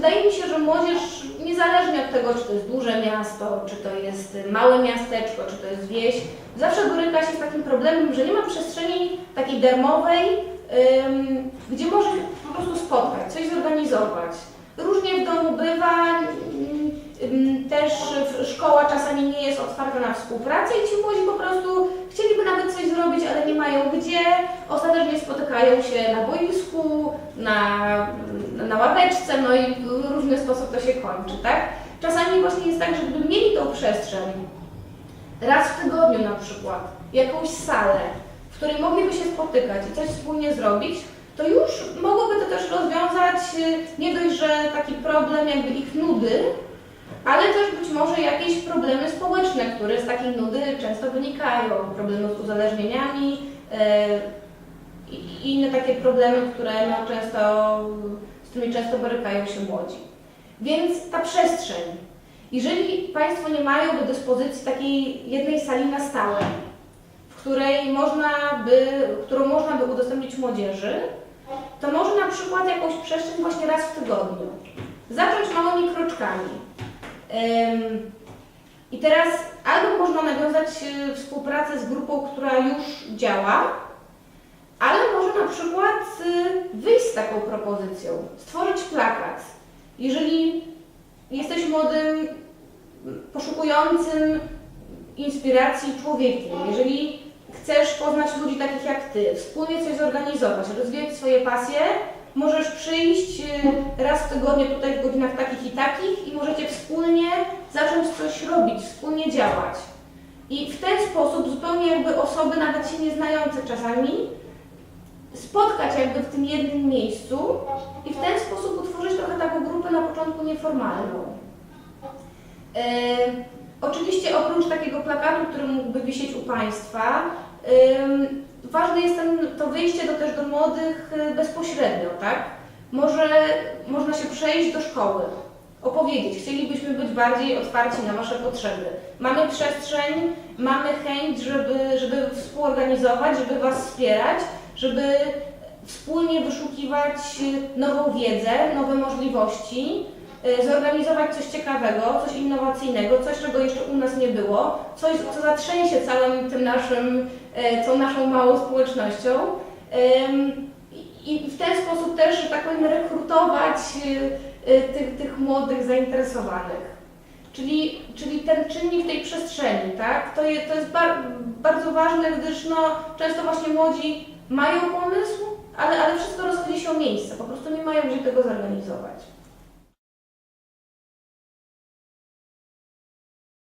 Wydaje mi się, że młodzież, niezależnie od tego, czy to jest duże miasto, czy to jest małe miasteczko, czy to jest wieś, zawsze boryka się z takim problemem, że nie ma przestrzeni takiej darmowej, ym, gdzie może się po prostu spotkać, coś zorganizować. Różnie w domu bywa, ym, też szkoła czasami nie jest otwarta na współpracę i ci młodzi po prostu chcieliby nawet coś zrobić, ale nie gdzie, ostatecznie spotykają się na boisku, na, na ławeczce, no i w różny sposób to się kończy, tak? Czasami właśnie jest tak, że gdyby mieli tą przestrzeń, raz w tygodniu na przykład, jakąś salę, w której mogliby się spotykać i coś wspólnie zrobić, to już mogłoby to też rozwiązać y, nie dość, że taki problem jakby ich nudy, ale też być może jakieś problemy społeczne, które z takiej nudy często wynikają, problemy z uzależnieniami e, i inne takie problemy, które no, często, z którymi często borykają się młodzi. Więc ta przestrzeń, jeżeli Państwo nie mają do dyspozycji takiej jednej sali na stałe, w której można by, którą można by udostępnić młodzieży, to może na przykład jakąś przestrzeń właśnie raz w tygodniu. Zacząć małymi kroczkami. I teraz albo można nawiązać y, współpracę z grupą, która już działa, ale może na przykład y, wyjść z taką propozycją, stworzyć plakat. Jeżeli jesteś młodym, poszukującym inspiracji człowiekiem, jeżeli chcesz poznać ludzi takich jak ty, wspólnie coś zorganizować, rozwijać swoje pasje, możesz przyjść y, raz w tygodniu tutaj w godzinach takich i takich i możecie coś robić, wspólnie działać. I w ten sposób zupełnie jakby osoby nawet się nieznające czasami spotkać jakby w tym jednym miejscu i w ten sposób utworzyć trochę taką grupę na początku nieformalną. E, oczywiście oprócz takiego plakatu, który mógłby wisieć u Państwa, ważne jest ten, to wyjście do, też do młodych y, bezpośrednio, tak? Może można się przejść do szkoły, opowiedzieć, chcielibyśmy być bardziej otwarci na Wasze potrzeby. Mamy przestrzeń, mamy chęć, żeby, żeby współorganizować, żeby Was wspierać, żeby wspólnie wyszukiwać y, nową wiedzę, nowe możliwości, y, zorganizować coś ciekawego, coś innowacyjnego, coś, czego jeszcze u nas nie było, coś, co zatrzęsie całym tym naszym, e, tą naszą małą społecznością. I w ten sposób też, że tak powiem, rekrutować y, y, tych, tych młodych zainteresowanych. Czyli, czyli ten czynnik tej przestrzeni, tak? To, je, to jest bar, bardzo ważne, gdyż no, często właśnie młodzi mają pomysł, ale, ale wszystko rozchodzi się o miejsce, po prostu nie mają gdzie tego zorganizować.